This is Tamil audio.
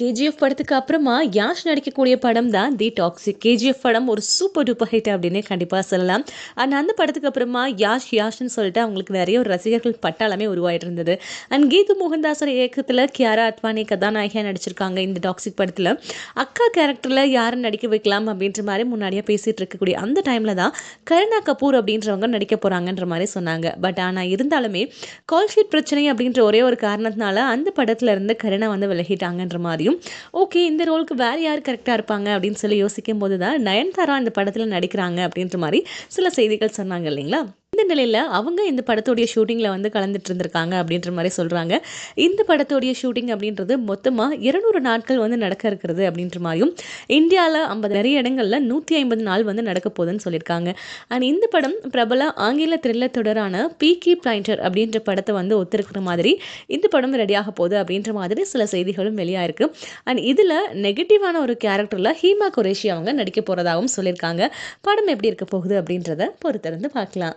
கேஜிஎஃப் படத்துக்கு அப்புறமா யாஷ் நடிக்கக்கூடிய படம் தான் தி டாக்ஸிக் கேஜிஎஃப் படம் ஒரு சூப்பர் டூப்பர் ஹிட் அப்படின்னு கண்டிப்பாக சொல்லலாம். அண்ட் அந்த படத்துக்கு அப்புறமா யாஷ் யாஷ்னு சொல்லிட்டு அவங்களுக்கு நிறைய ஒரு ரசிகர்கள் பட்டாளமே உருவாகிட்டு இருந்தது அண்ட் கீது மோகன்தாசர் இயக்கத்தில் கியாரா அத்வானி கதாநாயகியாக நடிச்சிருக்காங்க இந்த டாக்ஸிக் படத்தில். அக்கா கேரக்டரில் யாரை நடிக்க வைக்கலாம் அப்படின்ற மாதிரி முன்னாடியே பேசிகிட்டு இருக்கக்கூடிய அந்த டைமில் தான் கருணா கபூர் அப்படின்றவங்க நடிக்க போகிறாங்கன்ற மாதிரி சொன்னாங்க. பட் ஆனால் இருந்தாலுமே கால்ஷீட் பிரச்சனை அப்படின்ற ஒரே ஒரு காரணத்தினால அந்த படத்தில் இருந்து கருணா வந்து விலகிட்டாங்கன்ற மாதிரி தெரியும் ஓகே இந்த ரோலுக்கு வேறு யார் கரெக்டாக இருப்பாங்க அப்படின்னு சொல்லி யோசிக்கும் போது தான் நயன்தாரா இந்த படத்தில் நடிக்கிறாங்க அப்படின்ற மாதிரி சில செய்திகள் சொன்னாங்க இல்லைங்களா? நிலையில் அவங்க இந்த படத்தோடைய ஷூட்டிங்கில் வந்து கலந்துட்டு இருந்திருக்காங்க அப்படின்ற மாதிரி சொல்கிறாங்க இந்த படத்தோடைய ஷூட்டிங் அப்படின்றது மொத்தமாக இருநூறு நாட்கள் வந்து நடக்க இருக்கிறது அப்படின்ற மாதிரியும் இந்தியாவில் ஐம்பது நிறைய இடங்களில் நூற்றி ஐம்பது நாள் வந்து நடக்க போகுதுன்னு சொல்லியிருக்காங்க. அண்ட் இந்த படம் பிரபல ஆங்கில த்ரில்லர் தொடரான பீக்கி பிளைண்டர் அப்படின்ற படத்தை வந்து ஒத்துருக்கிற மாதிரி இந்த படம் ரெடியாக போகுது அப்படின்ற மாதிரி சில செய்திகளும் வெளியாயிருக்கு. அண்ட் இதில் நெகட்டிவான ஒரு கேரக்டரில் ஹீமா குரேஷி அவங்க நடிக்க போகிறதாகவும் சொல்லியிருக்காங்க. படம் எப்படி இருக்க போகுது அப்படின்றத பொறுத்திருந்து பார்க்கலாம்.